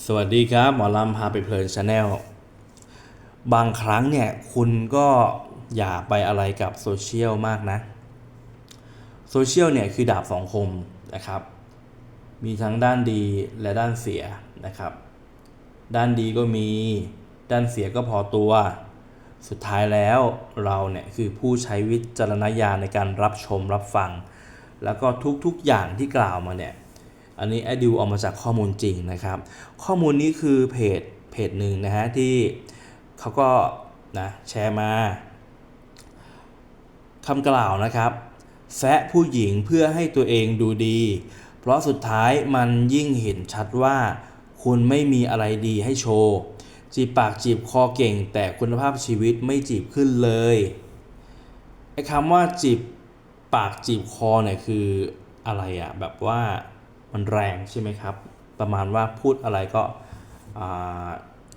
สวัสดีครับ หมอลำพาไปเพลินชาแนลบางครั้งเนี่ย คุณก็อย่าไปอะไรกับโซเชียลมากนะ โซเชียลเนี่ย คือดาบสองคมนะครับ มีทั้งด้านดีและด้านเสียนะครับ ด้านดีก็มีด้านเสียก็พอตัว สุดท้ายแล้วเราเนี่ย คือผู้ใช้วิจารณญาณในการรับชมรับฟัง แล้วก็ทุกๆอย่างที่กล่าวมาเนี่ย อันนี้แอดดิวเอามาจากข้อมูลจริงนะครับ ข้อมูลนี้คือเพจเพจหนึ่งนะฮะที่เขาก็นะแชร์มาคำกล่าวนะครับแซะผู้หญิงเพื่อให้ตัวเองดูดี เพราะสุดท้ายมันยิ่งเห็นชัดว่า คุณไม่มีอะไรดีให้โชว์ จีบปากจีบคอเก่ง แต่คุณภาพชีวิตไม่จีบขึ้นเลยไอ้คำว่าจีบปากจีบคอเนี่ยคืออะไรอะแบบว่า มันแรงใช่ไหมครับ ประมาณว่าพูดอะไรก็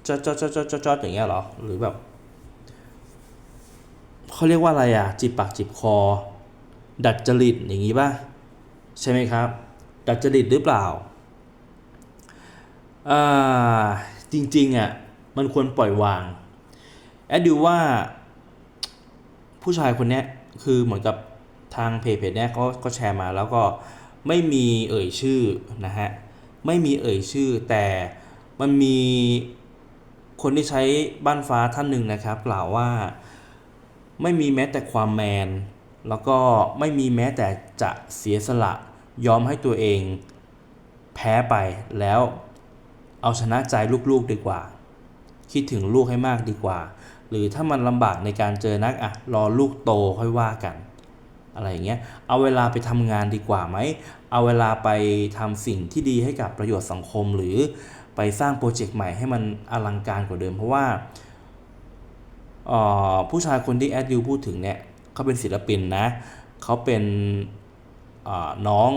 จอดจอดจอดจอดจอดจอดอย่างเงี้ยหรอ หรือแบบเขาเรียกว่าอะไรอะจีบปากจีบคอ ดัดจริตอย่างงี้ป่ะ ใช่ไหมครับ ดัดจริตหรือเปล่าอ่าจริงๆอะมันควรปล่อยวาง แอดดูว่า ผู้ชายคนเนี้ยคือเหมือนกับทางเพจเพจเนี้ยเขาก็แชร์มาแล้วก็ ไม่มีเอ่ยชื่อนะฮะไม่มีเอ่ยชื่อ แต่มันมีคนที่ใช้บ้านฟ้าท่านหนึ่งนะครับกล่าวว่าไม่มีแม้แต่ความแมน แล้วก็ไม่มีแม้แต่จะเสียสละยอมให้ตัวเองแพ้ไปแล้วเอาชนะใจลูกๆดีกว่า คิดถึงลูกให้มากดีกว่า หรือถ้ามันลำบากในการเจอนักอะรอลูกโตค่อยว่ากัน อะไรอย่างเงี้ย เอาเวลาไปทำงานดีกว่าไหม เอาเวลาไปทำสิ่งที่ดีให้กับประโยชน์สังคม หรือไปสร้างโปรเจกต์ใหม่ให้มันอลังการกว่าเดิม เพราะว่าออผู้ชายคนที่แอดยูพูดถึงเนี่ยเขาเป็นศิลปินนะเขาเป็นออน้อง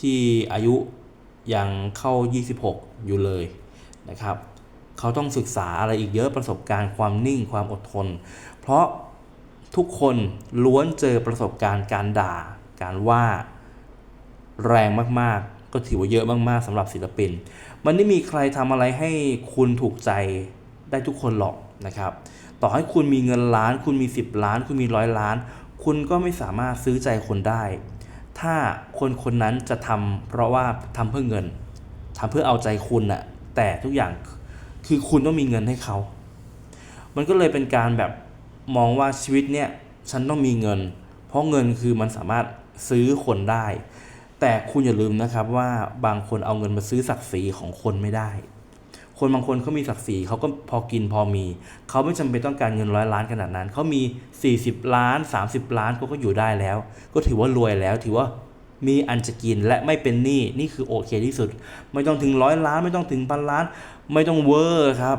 ที่อายุยังเข้า 26 อยู่เลยนะครับ เขาต้องศึกษาอะไรอีกเยอะประสบการณ์ความนิ่งความอดทน เพราะ ทุกคนล้วนเจอประสบการณ์การด่า การว่าแรงมากๆ ก็ถือว่าเยอะมากๆสำหรับศิลปิน มันไม่มีใครทำอะไรให้คุณถูกใจได้ทุกคนหรอกนะครับ ต่อให้คุณมีเงินล้าน คุณมี 10 ล้าน คุณมีร้อยล้าน คุณก็ไม่สามารถซื้อใจคนได้ ถ้าคนคนนั้นจะทำเพราะว่าทำเพื่อเงินทำเพื่อเอาใจคุณน่ะแต่ทุกอย่างคือคุณต้องมีเงินให้เขา มันก็เลยเป็นการแบบ มองว่าชีวิตเนี่ยฉันต้องมีเงิน เพราะเงินคือมันสามารถซื้อคนได้ แต่คุณอย่าลืมนะครับว่าบางคนเอาเงินมาซื้อศักดิ์ศรีของคนไม่ได้ คนบางคนเขามีศักดิ์ศรีเขาก็พอกินพอมี เขาไม่จำเป็นต้องการเงินร้อยล้านขนาดนั้น เขามี 40 ล้าน 30 ล้านเขาก็อยู่ได้แล้ว ก็ถือว่ารวยแล้วถือว่ามีอันจะกินและไม่เป็นหนี้นี่คือโอเคที่สุด ไม่ต้องถึงร้อยล้าน ไม่ต้องถึงพันล้าน ไม่ต้องเวอร์ครับ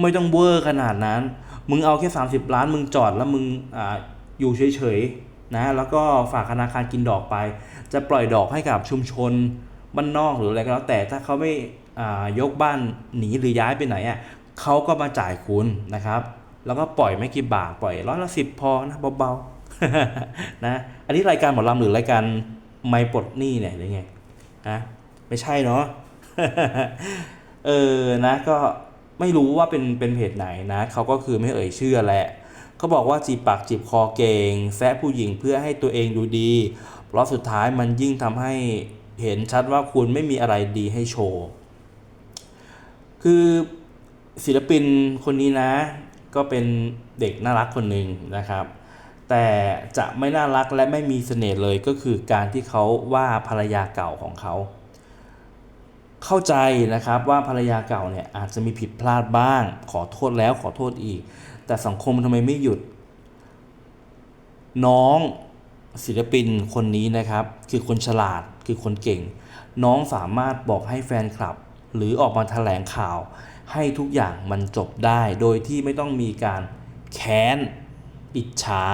ไม่ต้องเวอร์ขนาดนั้น มึงเอาแค่ 30 ล้านมึงจอดแล้วมึงอ่าอยู่เฉยๆนะแล้วก็ฝากธนาคารกินดอกไป จะปล่อยดอกให้กับชุมชนบ้านนอกหรืออะไรก็แล้วแต่ถ้าเขาไม่อ่ายกบ้านหนีหรือย้ายไปไหนอะเขาก็มาจ่ายคุณนะครับ แล้วก็ปล่อยไม่กี่บาทปล่อยร้อยละสิบพอนะเบาๆนะอันนี้รายการหมอลำหรือรายการไม่ปลดหนี้เนี่ยหรือไงฮะไม่ใช่เนาะเออนะก็ ไม่รู้ว่าเป็นเป็นเพจไหนนะเขาก็คือไม่เอ่ยชื่อแหละเขาบอกว่าจีบปากจีบคอเก่งแซะผู้หญิงเพื่อให้ตัวเองดูดี เพราะสุดท้ายมันยิ่งทำให้เห็นชัดว่าคุณไม่มีอะไรดีให้โชว์ คือศิลปินคนนี้นะ ก็เป็นเด็กน่ารักคนหนึ่งนะครับ แต่จะไม่น่ารักและไม่มีเสน่ห์เลยก็คือการที่เขาว่าภรรยาเก่าของเขา เข้าใจนะครับว่าภรรยาเก่าเนี่ยอาจจะมีผิดพลาดบ้าง ขอโทษแล้วขอโทษอีก แต่สังคมทำไมไม่หยุด น้องศิลปินคนนี้นะครับ คือคนฉลาดคือคนเก่ง น้องสามารถบอกให้แฟนคลับ หรือออกมาแถลงข่าว ให้ทุกอย่างมันจบได้ โดยที่ไม่ต้องมีการแค้น อิจฉา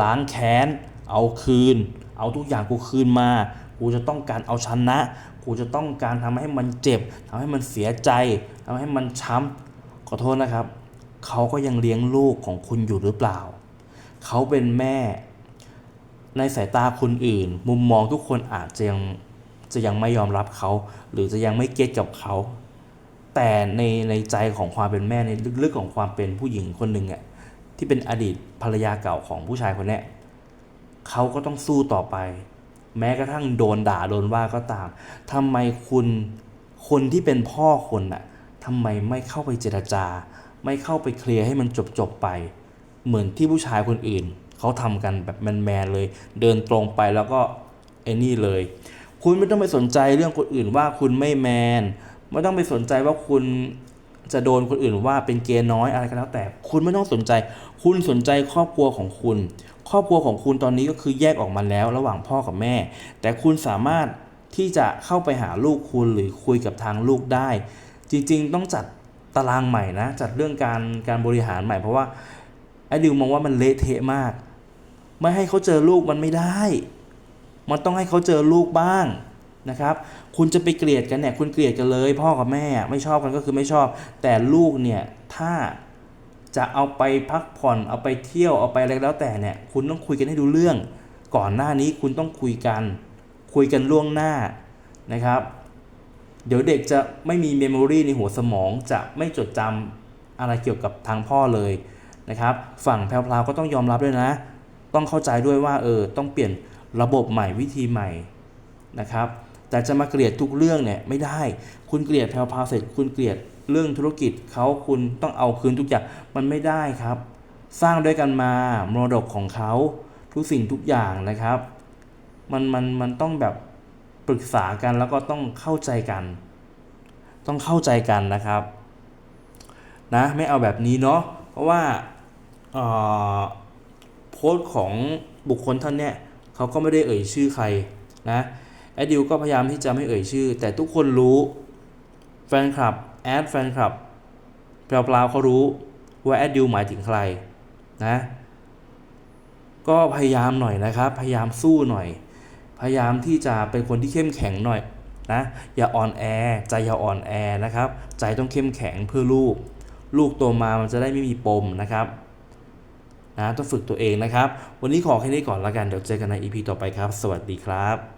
ล้างแค้น เอาคืน เอาทุกอย่างกูคืนมา กูจะต้องการเอาชนะ กูจะต้องการทำให้มันเจ็บทำให้มันเสียใจทำให้มันช้ำขอโทษนะครับ เขาก็ยังเลี้ยงลูกของคุณอยู่หรือเปล่า เขาเป็นแม่ ในสายตาคนอื่น มุมมองทุกคนอาจจะยังจะยังไม่ยอมรับเขา หรือจะยังไม่เก็ตกับเขา แต่ในในใจของความเป็นแม่ในลึกๆของความเป็นผู้หญิงคนหนึ่งอะที่เป็นอดีตภรรยาเก่าของผู้ชายคนนี้เขาก็ต้องสู้ต่อไป แม้กระทั่งโดนด่าโดนว่าก็ตามทำไมคุณคนที่เป็นพ่อคนน่ะทำไมไม่เข้าไปเจรจา ไม่เข้าไปเคลียร์ให้มันจบจบไป เหมือนที่ผู้ชายคนอื่นเขาทำกันแบบแมนๆเลย เดินตรงไปแล้วก็ไอ้นี่เลย คุณไม่ต้องไปสนใจเรื่องคนอื่นว่าคุณไม่แมนไม่ต้องไปสนใจว่าคุณจะโดนคนอื่นว่าเป็นเกย์น้อยอะไรก็แล้วแต่ คุณไม่ต้องสนใจ คุณสนใจครอบครัวของคุณ ครอบครัวของคุณตอนนี้ก็คือแยกออกมาแล้วระหว่างพ่อกับแม่ แต่คุณสามารถที่จะเข้าไปหาลูกคุณหรือคุยกับทางลูกได้ จริงๆ ต้องจัดตารางใหม่นะ จัดเรื่องการการบริหารใหม่เพราะว่าไอ้ดิวมองว่ามันเละเทะมาก ไม่ให้เขาเจอลูกมันไม่ได้ มันต้องให้เขาเจอลูกบ้างนะครับ คุณจะไปเกลียดกันเนี่ยคุณเกลียดกันเลย พ่อกับแม่ไม่ชอบกันก็คือไม่ชอบ แต่ลูกเนี่ยถ้า จะเอาไปพักผ่อนเอาไปเที่ยวเอาไปอะไรแล้วแต่เนี่ยคุณต้องคุยกันให้ดูเรื่อง ก่อนหน้านี้คุณต้องคุยกัน คุยกันล่วงหน้านะครับ เดี๋ยวเด็กจะไม่มีเมมโมรีในหัวสมองจะไม่จดจำอะไรเกี่ยวกับทางพ่อเลยนะครับ ฝั่งแพรวๆก็ต้องยอมรับด้วยนะ ต้องเข้าใจด้วยว่าเออต้องเปลี่ยนระบบใหม่วิธีใหม่นะครับ แต่จะมาเกลียดทุกเรื่องเนี่ยไม่ได้ คุณเกลียดแพรวๆเสร็จคุณเกลียด เรื่องธุรกิจเขาคุณต้องเอาคืนทุกอย่างมันไม่ได้ครับ สร้างด้วยกันมามรดกของเขาทุกสิ่งทุกอย่างนะครับ มันมันมันต้องแบบปรึกษากันแล้วก็ต้องเข้าใจกัน ต้องเข้าใจกันนะครับ นะไม่เอาแบบนี้เนาะเพราะว่าโพสต์ของบุคคลท่านเนี่ยเขาก็ไม่ได้เอ่ยชื่อใครนะแอดดิวก็พยายามที่จะไม่เอ่ยชื่อ แต่ทุกคนรู้แฟนคลับ แอดแฟนคลับเปล่าๆเขารู้ว่าแอดดิวหมายถึงใครนะก็พยายามหน่อยนะครับ พยายามสู้หน่อย พยายามที่จะเป็นคนที่เข้มแข็งหน่อยนะอย่าอ่อนแอใจอย่าอ่อนแอนะครับ ใจต้องเข้มแข็งเพื่อลูก ลูกโตมามันจะได้ไม่มีปมนะครับนะต้องฝึกตัวเองนะครับ วันนี้ขอแค่นี้ก่อนละกัน เดี๋ยวเจอกันใน EP ต่อไปครับ สวัสดีครับ